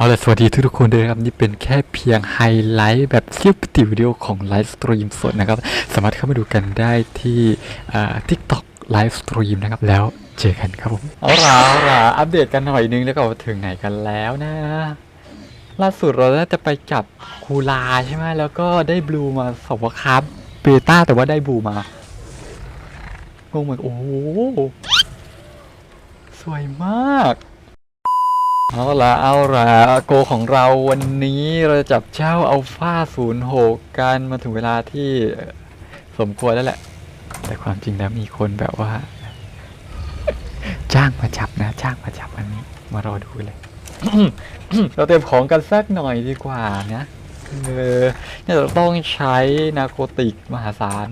เอาละสวัสดีทุกๆคนด้วยนะครับ นี่เป็นแค่เพียงไฮไลท์แบบเสี้ยวปติวิดีโอของไลฟ์สตรีมสดนะครับ สามารถเข้ามาดูกันได้ที่ทิกตอกไลฟ์สตรีมนะครับ แล้วเจอกันครับผม เอาล่ะเอาล่ะอัปเดตกันหน่อยนึงแล้วก็ถึงไหนกันแล้วนะ ล่าสุดเราน่าจะไปจับคูลาใช่ไหมแล้วก็ได้บลูมาสวครับเบต้าแต่ว่าได้บลูมางงเหมือนโอ้สวยมาก เอาละเอาละโกของเราวันนี้เราจะจับเจ้าอัลฟา06กันมาถึงเวลาที่สมควรแล้วแหละ แต่ความจริงแล้วมีคนแบบว่า จ้างมาจับนะ จ้างมาจับวันนี้ มารอดูเลย เราเตรียมของกันสักหน่อยดีกว่านะเออเนี่ยเราต้องใช้นาโคติกมหาศาล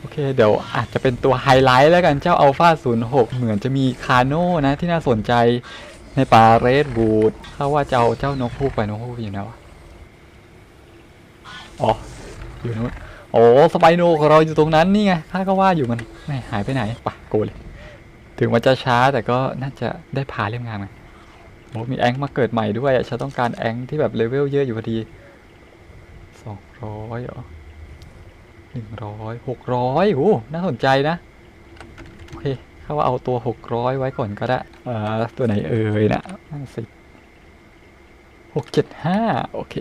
โอเค เดี๋ยวอาจจะเป็นตัวไฮไลท์แล้วกันเจ้า Alpha 06 เหมือนจะมีคาโน่นะที่น่าสนใจในป่าเรดบูดถ้าว่าจะเอาเจ้านกฮูกไปนกฮูกอยู่ไหนวะ อ๋อ อยู่นู้นโอ้สไปโนของเราอยู่ตรงนั้นนี่ไงข้าก็ว่าอยู่มันไม่หายไปไหนปะโกเลย ถึงมันจะช้าแต่ก็น่าจะได้พาเล่มงานไงโอ้มีแองค์มาเกิดใหม่ด้วยฉันต้องการแองค์ที่แบบเลเวลเยอะอยู่พอดีสองร้อยเหรอหนึ่งร้อยหกร้อยโอ้น่าสนใจนะ โอเคเขาว่าเอาตัวหกร้อยไว้ก่อนก็ได้เอ่อตัวไหนเอ่ยนะสิหกเจ็ดห้าโอเค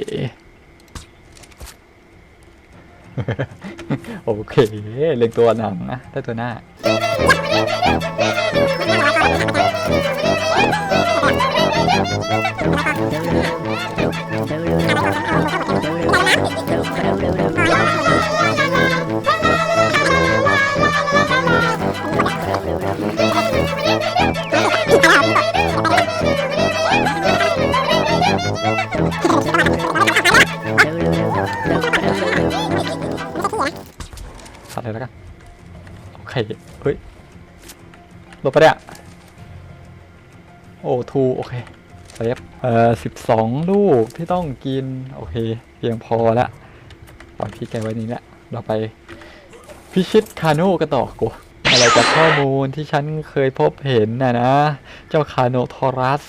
โอเค เล็งตัวหนังนะได้ตัวหน้าสัต เลยแล้วกันโอเคเฮ้ยลบไปเนี่ยโอ้ทูโอเคเซฟเอ่อสิบสองลูกที่ต้องกิน โอเค เพียงพอละปล่อยพี่แกไว้นี้แหละเราไปพิชิตคาโน่กันต่อกูอะไรจากข้อมูลที่ฉันเคยพบเห็นนะนะ เจ้าคาโนทอรัส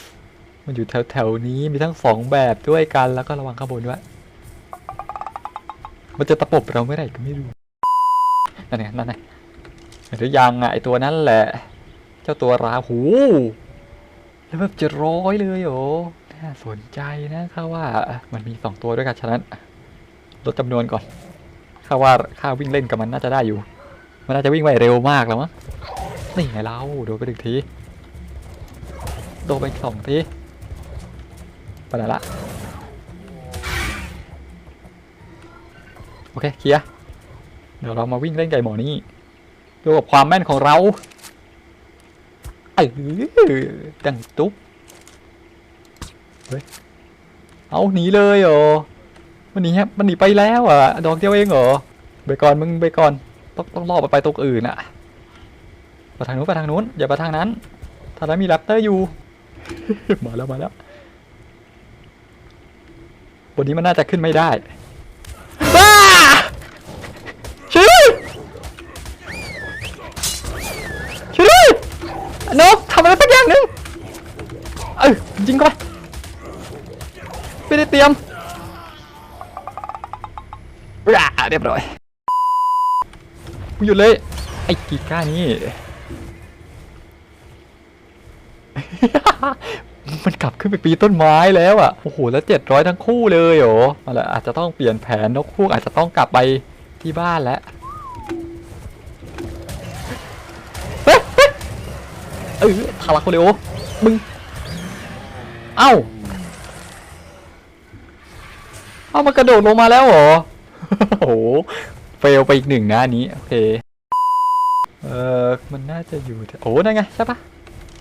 มันอยู่แถวๆนี้มีทั้งสองแบบด้วยกันแล้วก็ระวังข้างบนด้วย มันจะตะปบเราเมื่อไหร่ก็ไม่รู้ นั่นไงนั่นไงหรือยังอะไอตัวนั้นแหละ เจ้าตัวราหู แล้วแบบจะร้อยเลยโอน่าสนใจนะข้าว่ามันมีสองตัวด้วยกันฉะนั้นลดจำนวนก่อนข้าว่าข้าวิ่งเล่นกับมันน่าจะได้อยู่ มันน่าจะวิ่งไวเร็วมากแล้วมั้งนี่ไงเราโดนไปหนึ่งทีโดนไปสองทีไปไหนละโอเคเคลียร์ เดี๋ยวเรามาวิ่งเล่นไก่หมอนี่ดูกับความแม่นของเราเออดังตุ๊บเฮ้ยเอาหนีเลยเหรอมันหนีฮะมันหนีไปแล้วอะ ดอกเดียวเองเหรอไปก่อนมึงไปก่อนต้องต้องล่อไปไปตรงอื่นอะไปทางนู้นไปทางนู้นอย่าไปทางนั้นทางนั้นมีแรปเตอร์อยู่มาแล้วมาแล้วบนนี้มันน่าจะขึ้นไม่ได้ ไม่ได้เรียมอ่าเรียบร้อยกูหยุดเลย ไอ้กีก้านี่ มันกลับขึ้นไปปีต้นไม้แล้วอะ โอ้โห แล้วเจ็ดร้อยทั้งคู่เลยเหรอเอาละอาจจะต้องเปลี่ยนแผนนกคู่อาจจะต้องกลับไปที่บ้านแล้วเฮ้ยเฮ้ยเออทารักโคเรโอมึง เอ้า เอามันกระโดดลงมาแล้วเหรอ โอ้โห เฟลไปอีกหนึ่งนะอันนี้ โอเค เออมันน่าจะอยู่โอ้นั่นไงใช่ปะ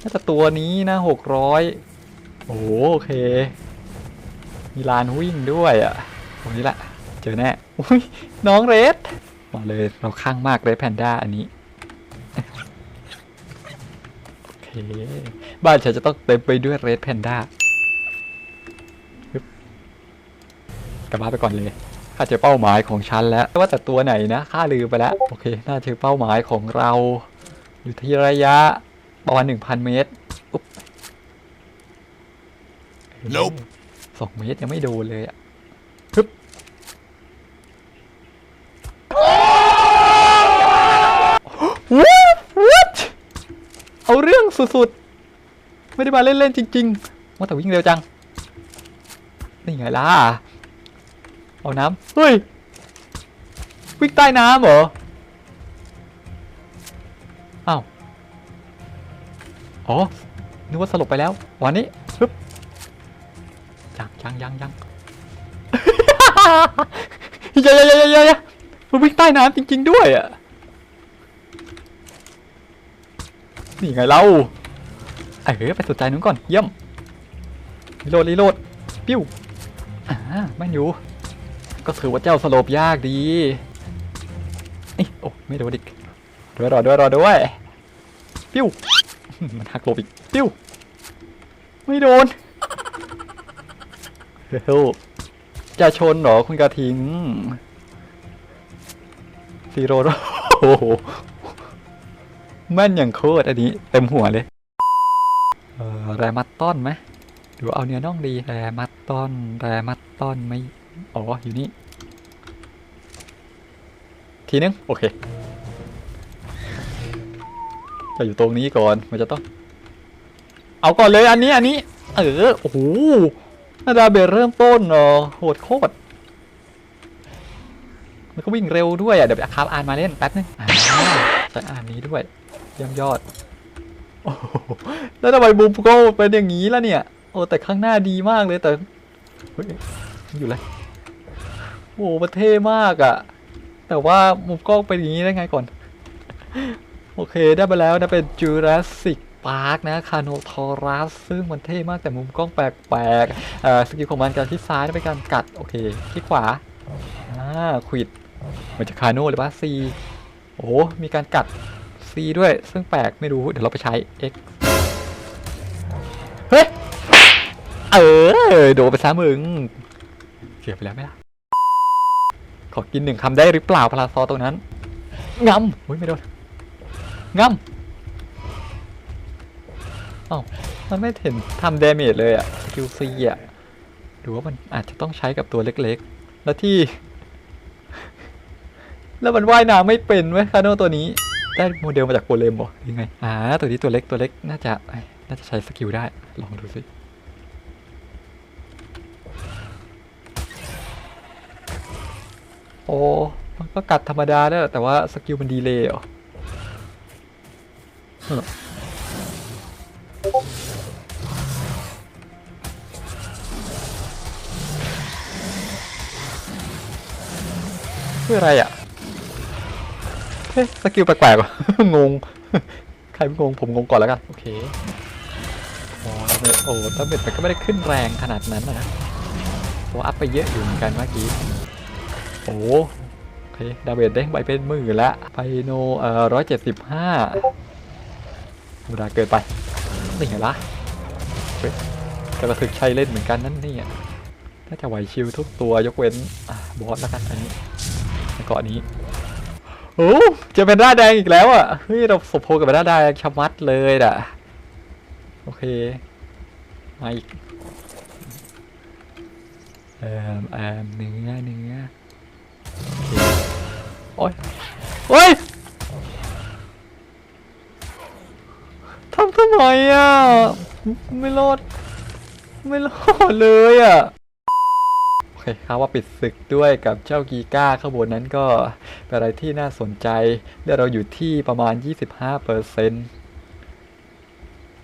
น่าจะตัวนี้นะหกร้อยโอ้โหโอเค มีลานวิ่งด้วยอะตรงนี้แหละ เจอแน่อุ้ยน้องเรดมาเลยเราข้างมากเลยแพนด้าอันนี้โอเคบ้านฉันจะต้องเต็มไปด้วยเรดแพนด้า กลับบ้านไปก่อนเลยข้าเจอเป้าหมายของฉันแล้วว่าแต่ตัวไหนนะข้าลืมไปแล้วโอเค น่าเจอเป้าหมายของเรา อยู่ที่ระยะประมาณหนึ่งพันเมตรอุ๊บ Nope สองเมตรยังไม่โดนเลยอะฮึบว้าว what เอาเรื่องสุดๆ ไม่ได้มาเล่นๆจริงๆว่าแต่วิ่งเร็วจัง นี่ไงล่ะ เอาน้ำเฮ้ย วิ่งใต้น้ำเหรอ อ้าว อ๋อ นึกว่าสลบไปแล้ว วันนี้ฮึบยังยังยังยังเยอะเยอะเยยยมันวิ่งใต้น้ำจริง ๆ ด้วยอะ นี่ไงเราไอ้เออไปสนใจนู้นก่อน เยี่ยมรีโหลดรีโหลด ปิ้ว อ่าแม่นอยู่ ก็ถือว่าเจ้าสลบยากดีนี่โอ้ไม่โดนอีกด้วยรอด้วยรอด้วยปิ้วมันหักหลบอีกปิ้วไม่โดนเฮ้ยจะชนเหรอคุณกระทิงซีโร่โอ้โหแม่นอย่างโคตรอันนี้เต็มหัวเลยเออแรมัตต้อนไหมหรือเอาเนื้อน่องดีแรมัตต้อนแรมัตต้อนไม่อ๋ออยู่นี่ ทีนึง โอเค จะอยู่ตรงนี้ก่อนมันจะต้อง เอาก่อนเลยอันนี้อันนี้ เออ โอ้โหนาดาเบลเริ่มต้นเออโหดโคตรมันก็วิ่งเร็วด้วยอะเดี๋ยวไปคาบอ่านมาเล่นแป๊บนึงอ่าใช้อ่านนี้ด้วยเยี่ยมยอดแล้วทำไมบูมโก้เป็นอย่างนี้ล่ะเนี่ย โอ้แต่ข้างหน้าดีมากเลยแต่อยู่เลยโอ้มันเท่มากอะ แต่ว่ามุมกล้องเป็นอย่างนี้ได้ไงก่อน โอเคได้ไปแล้วนะเป็น Jurassic Park นะคาโนทอรัสซึ่งมันเท่มากแต่มุมกล้องแปลกๆสกิลของมันการที่ซ้ายเป็นการกัด โอเคที่ขวาอ่าควิดมันจะคาโนหรือว่า C โอ้โหมีการกัด C ด้วยซึ่งแปลกไม่รู้เดี๋ยวเราไปใช้ X เฮ้ยเออโดนไปซะมึงเสียไปแล้วไหมล่ะ อกินหนึ่งคำได้หรือเปล่าพลาซอตรงนั้นงำอุ้ยไม่โดนงำอ้ามันไม่เห็นทำเดเมจเลยอะสกิลซีอะหรือว่ามันอาจจะต้องใช้กับตัวเล็กๆ แล้วที่ แล้วมันว่ายน้ำไม่เป็นเว้ยคาโน่ตัวนี้ ได้โมเดลมาจากโกเลมบ่ยังไง อ่า ตัวนี้ตัวเล็กตัวเล็กน่าจะน่าจะใช้สกิลได้ ลองดูสิ อ้มันก็กัดธรรมดาได้แต่ว่าสกิลมันดีเลยเหรอเออคืออะไรอะเฮ้ยสกิลแปลกๆว่ะงง ใครไม่งงผมงงก่อนแล้วกัน โอเคโอ้ดาเมจโอ้ดาเมจมันก็ไม่ได้ขึ้นแรงขนาดนั้นนะโอ้อัพไปเยอะอยู่เหมือนกันเมื่อกี้ โอ้โอเคดาเมจเด้งไปเป็นหมื่นละไพโนเอ่อร้อยเจ็ดสิบห้าธรรมดาเกินไปนี่ไงล่ะเฮ้ยกระถึกใช้เล่นเหมือนกันนั่นนี่น่าจะไหวชิวทุกตัวยกเว้นอบอสแล้วกันอันนี้แล้วก็อันนี้โอ้จะเป็นด้าแดงอีกแล้วอะเฮ้ยเราสมโพกับเป็นด้าแดงชะมัดเลยอะโอเคมาอีกเอ่อเอ่อเนื้อเนื้อ โอ้ยโอ้ยทำทำไมอะ ไม่รอด ไม่รอดเลยอะโอเคครับว่าปิดศึกด้วยกับเจ้ากีก้าข้างบนนั้นก็เป็นอะไรที่น่าสนใจเลือดเราอยู่ที่ประมาณ 25เปอร์เซ็น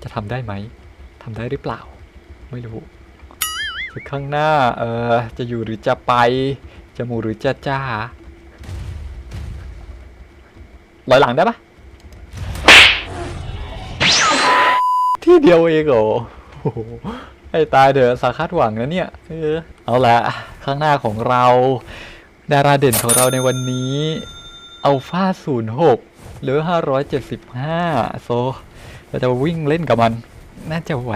จะทำได้ไหมทำได้หรือเปล่า ไม่รู้คือข้างหน้าเออจะอยู่หรือจะไป จมูหรือจะจ้าลอยหลังได้ปะที่เดียวเองเหรอโอ้โหให้ตายเถอะสาคาดหวังนะเนี่ยเออเอาละข้างหน้าของเรา ดาราเด่นของเราในวันนี้อัลฟาศูนย์หกหรือห้าร้อยเจ็ดสิบห้าโซเราจะวิ่งเล่นกับมัน น่าจะไหว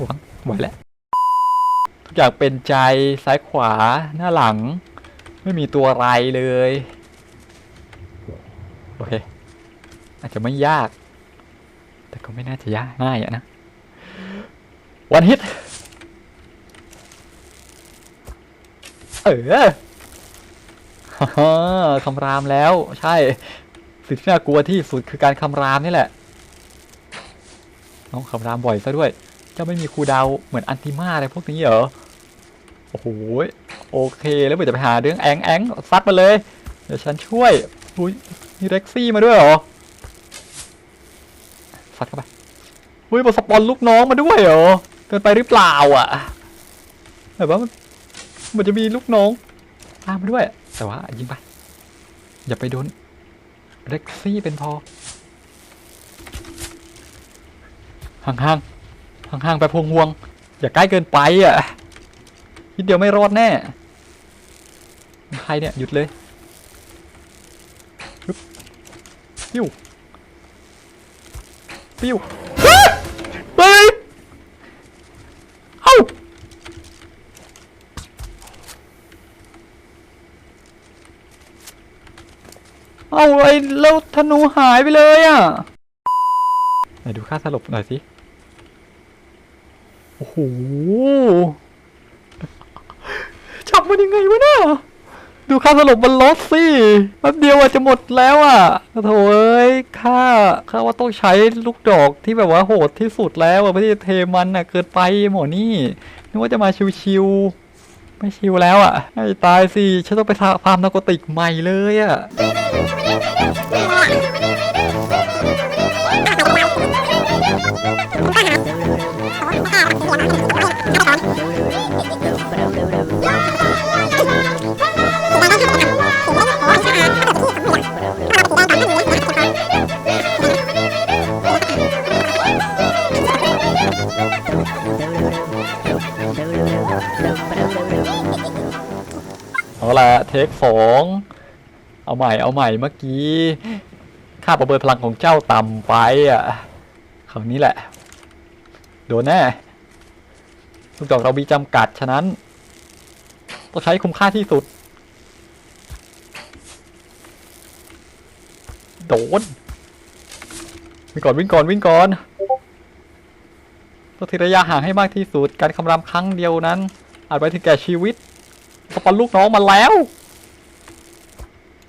หวังไหวแล้วทุกอย่างเป็นใจซ้ายขวาหน้าหลัง ไม่มีตัวอะไรเลย โอเค อาจจะไม่ยาก แต่ก็ไม่น่าจะยากง่ายอะนะ วันฮิต เออคำรามแล้ว ใช่ สิ่งที่น่ากลัวที่สุดคือการคำรามนี่แหละ น้องคำรามบ่อยซะด้วยจ้าไม่มีครูดาวเหมือนอันติมาอะไรพวกนี้เหรอ โอ้โหโอเคแล้วเดี๋ยวจะไปหาเรื่องแองแองซัดมาเลย เดี๋ยวฉันช่วยอุ้ยมีเร็กซี่มาด้วยเหรอซัดเข้าไปอุ้ยมาสปอนลูกน้องมาด้วยเหรอเกินไปหรือเปล่าอะแบบว่ามันมันจะมีลูกน้องตามมาด้วย แต่ว่ายิงไป อย่าไปโดนเร็กซี่เป็นพอห่างๆห่างๆไปพวงห่วงๆอย่าใกล้เกินไปอะ นิดเดียวไม่รอดแน่ใครเนี่ยหยุดเลยปิ้วปิ้วเฮ้ยเอ้าเอ้าไอ้แล้วธนูหายไปเลยอะไหนดูค่าสลบหน่อยสิ โอ้โห ยังไงวะเนี่ยดูค่าสลบมันลดสิแป๊บเดียวอาจจะหมดแล้วอะโถเอ้ยค่าค่าว่าต้องใช้ลูกดอกที่แบบว่าโหดที่สุดแล้วอะไม่ได้เทมันอะเกินไปหมอนี่นึกว่าจะมาชิวๆไม่ชิวแล้วอะให้ตายสิฉันต้องไปฟาร์มนากติกใหม่เลยอะ ละ เทคสองเอาใหม่เอาใหม่เมื่อกี้ ค่าประเมินพลังของเจ้าต่ำไปอะคราวนี้แหละ โดนแน่ลูกดอกเรามีจำกัดฉะนั้น ต้องใช้คุ้มค่าที่สุด โดน วิ่งก่อนวิ่งก่อนวิ่งก่อนต้องทิ้งระยะห่างให้มากที่สุด การคำรามครั้งเดียวนั้นอาจไปถึงแก่ชีวิต สปอนลูกน้องมาแล้ว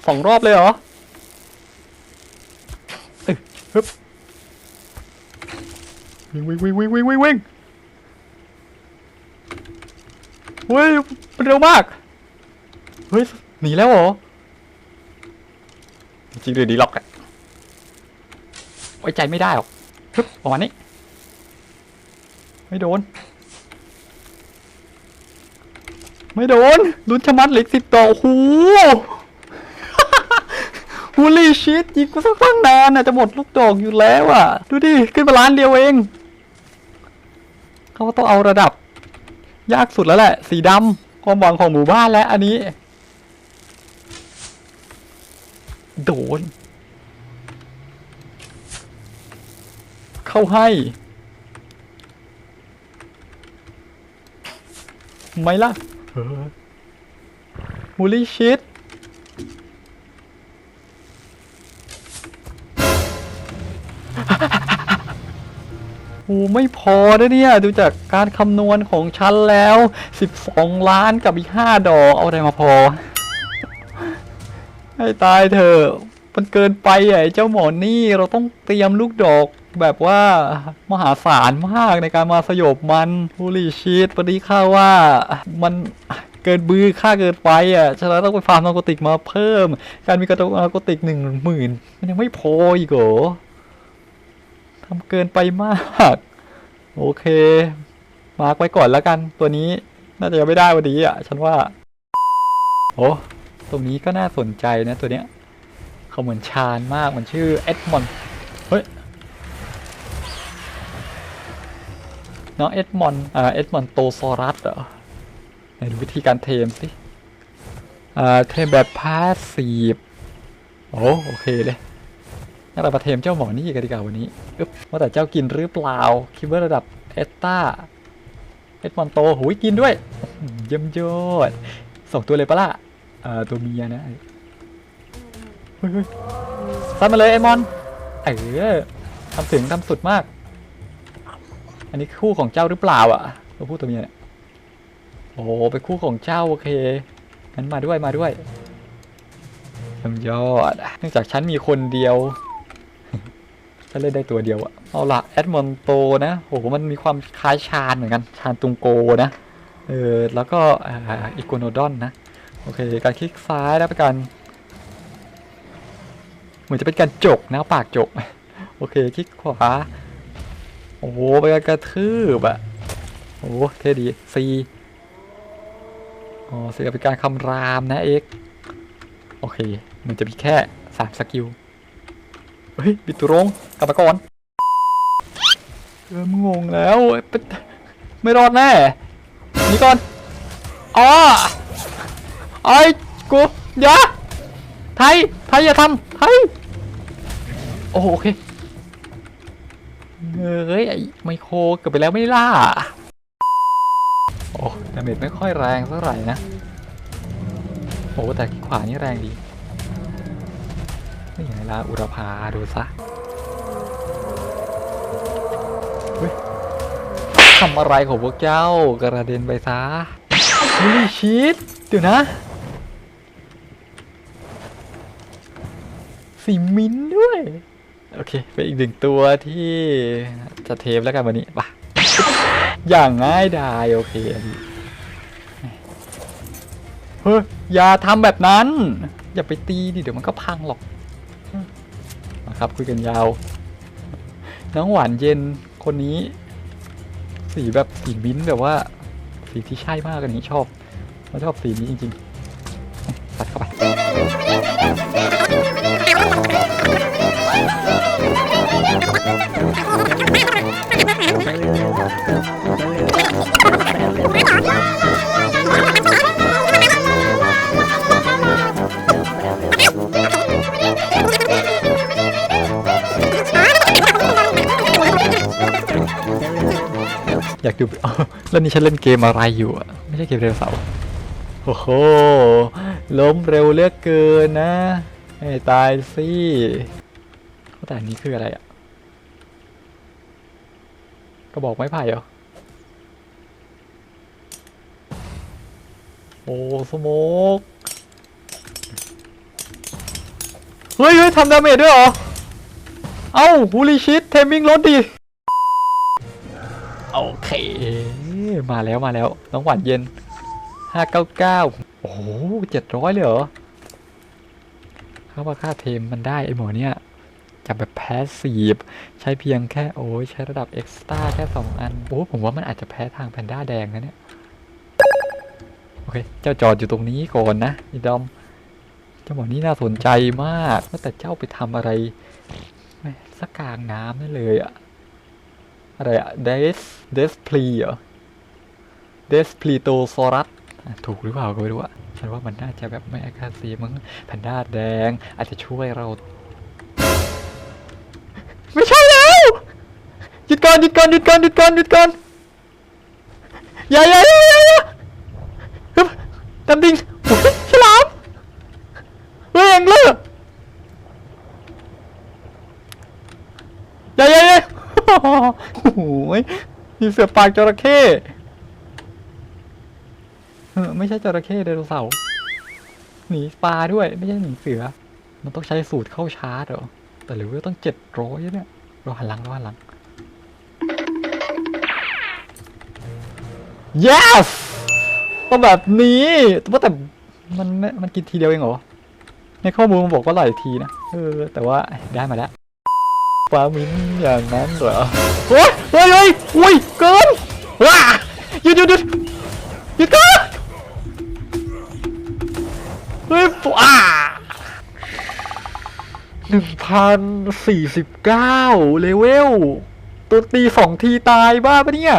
สองรอบเลยเหรอเอ้ยฮึบวิ่งวิ่งวิ่งวิ่งวิ่งวิ่งวิ่งเฮ้ยเร็วมาก เฮ้ยหนีแล้วเหรอ จริงเดี๋ยวดีล็อกอะไว้ใจไม่ได้หรอกฮึบประมาณนี้ ไม่โดน ไม่โดนลุ้นชะมัดเหล็กสิบต่อโอ้โหฮูลี่ชิตยิงกูสักตั้งนานน่ะจะหมดลูกดอกอยู่แล้วอะ ดูดิ ขึ้นมาล้านเดียวเอง เขาต้องเอาระดับ ยากสุดแล้วแหละ สีดำความหวังของหมู่บ้านแล้วอันนี้ โดน เข้าให้ไม่ล่ะ ฮูลี่ชิตโอ้ไม่พอนะเนี่ย ดูจากการคำนวณของฉันแล้ว 12 ล้านกับอีก 5 ดอก เอาอะไรมาพอ ให้ตายเถอะมันเกินไปไอ้เจ้าหมอนี่เราต้องเตรียมลูกดอก แบบว่ามหาศาลมากในการมาสยบมันฮูลี่ชีตปนี้ข้าว่ามันเกินบือค่าเกินไปอะฉะนั้นต้องไปฟาร์มนาโกติกมาเพิ่ม การมีกระตุกนาโกติกหนึ่งหมื่นมันยังไม่พออีกเหรอทำเกินไปมาก โอเค มาร์กไว้ก่อนแล้วกัน ตัวนี้น่าจะยังไม่ได้วันนี้อะ ฉันว่า โอ้ตรงนี้ก็น่าสนใจนะตัวเนี้ยเขาเหมือนชาญมากมันชื่อเอ็ดมอนเฮ้ย น้องเอ็ดมอนด์อ่าเอ็ดมอนโตซอรัสเหรอไหนดูวิธีการเทมสิอ่าเทมแบบพาสซีฟโอ้โอเคเลยงั้นเรามาเทมเจ้าหมอนี่กันดีกว่าวันนี้อึ๊บว่าแต่เจ้ากินหรือเปล่าคิดว่าระดับเอสตาเอสมอนโตหูยกินด้วยเยี่ยมยอดสองตัวเลยปะล่ะเอ่อตัวเมียนะเฮ้ยเฮ้ยซัดมาเลยไอมอนเออทำถึงทำสุดมาก อันนี้คู่ของเจ้าหรือเปล่าอะตัวผู้ตัวเมียเนี่ยโอ้โหเป็นคู่ของเจ้าโอเคงั้นมาด้วยมาด้วยยยมยอดเนื่องจากฉันมีคนเดียวฉันเล่นได้ตัวเดียวอะเอาละแอดมอนโตนะโอ้โหมันมีความคล้ายชาญเหมือนกันชาญตุงโกนะเออแล้วก็อ่าอีโกโนดอนนะโอเคการคลิกซ้ายแล้วเป็นการเหมือนจะเป็นการจกนะปากจกโอเคคลิกขวา โอ้โหไปนการกระทืบอะโอ้โหเท่ดีซีอ๋อเสียเป็นการคำรามนะเอ็กโอเค มันจะมีแค่สามสกิล เฮ้ยบิดตัวรงกลับมาก่อนเริ่มงงแล้วเอ้ยเป็นไม่รอดแน่ นี่ก่อนอ๋อไอ้กูอย่าไทย ไทยอย่าทำไทย โอ้โอเค เฮ้ยไอ้ไมโครเกือบไปแล้วไม่ล่า โอ้ดาเมจไม่ค่อยแรงเท่าไหร่นะ โอ้แต่ขวานี่แรงดี นี่ไงล่ะอุรพาดูซะทำอะไรของพวกเจ้ากระเด็นไปซะฮลี่ชีตเดี๋ยวนะสีมินด้วย โอเคเป็นอีกหนึ่งตัวที่จะเทปแล้วกันวันนี้ปะอย่างง่ายดายโอเคเฮ้ยอย่าทำแบบนั้น อย่าไปตีดิเดี๋ยวมันก็พังหรอกมาครับคุยกันยาว น้องหวานเย็นคนนี้ สีแบบสีมิ้นแบบว่า สีที่ใช่มากอันนี้ชอบเราชอบสีนี้จริง ๆ แล้วนี่ฉันเล่นเกมอะไรอยู่อะไม่ใช่เกมเร็วเสาร์โอ้โห ล้มเร็วเหลือกเกินนะให้ตายสิแต่อันนี้คืออะไรอะกระบอกไม้ไผ่เหรอ โอ้สโมกเฮ้ยเฮ้ยทำดาเมจด้วยเหรอ เอ้าฮูลิชิตเทมมิ่งลดดิ โอเค มาแล้วมาแล้ว น้องหวานเย็น599โอ้โห700เลยเหรอเขาว่าค่าเทมมันได้ไอหมอเนี่ยจับแบบแพสซีฟใช้เพียงแค่โอ้ยใช้ระดับเอ็กซ์ต้าแค่ 2 อัน โอ้ผมว่ามันอาจจะแพ้ทางแพนด้าแดงนะเนี่ย โอเค เจ้าจอดอยู่ตรงนี้ก่อนนะอีดอม เจ้าหมอนี่น่าสนใจมากว่าแต่เจ้าไปทำอะไรสักกลางน้ำนั่นเลยอะอะไรอะเดสเดสพลีเหรอ เดสพลีโตซอรัสถูกหรือเปล่าก็ไม่รู้อะฉันว่ามันน่าจะแบบไม่อากาศสีมั้งแพนด้าแดง อาจจะช่วยเรา ไม่ใช่แล้วหยุดก่อนหยุดก่อนหยุดก่อนหยุดก่อนหยุดก่อนอย่าอย่าอย่าอย่าอย่าฮึบดำดิ่งฉลามเฮ้ยเองเลยอย่าอย่าอย่าโอ้โหมีเสือปากจระเข้ เออไม่ใช่จระเข้ไดโนเสาร์หนีปลาด้วยไม่ใช่หนีเสือ มันต้องใช้สูตรเข้าชาร์จเหรอแต่หรือว่าต้องเจ็ดร้อยเนี่ยรอหันหลังรอหันหลัง yes ต้องแบบนี้ว่าแต่มันไม่มันกินทีเดียวเองเหรอ ในข้อมูลมันบอกว่าหลายทีนะ เออ แต่ว่าได้มาแล้วปลามิ้นอย่างนั้นเหรอโอ้ยเฮ้ยเฮ้ยเกินว้าหยุดหยุดหยุด เฮ้ยว้าหนึ่งพันสี่สิบเก้าเลเวล ตัวตีสองทีตายบ้าปะเนี่ย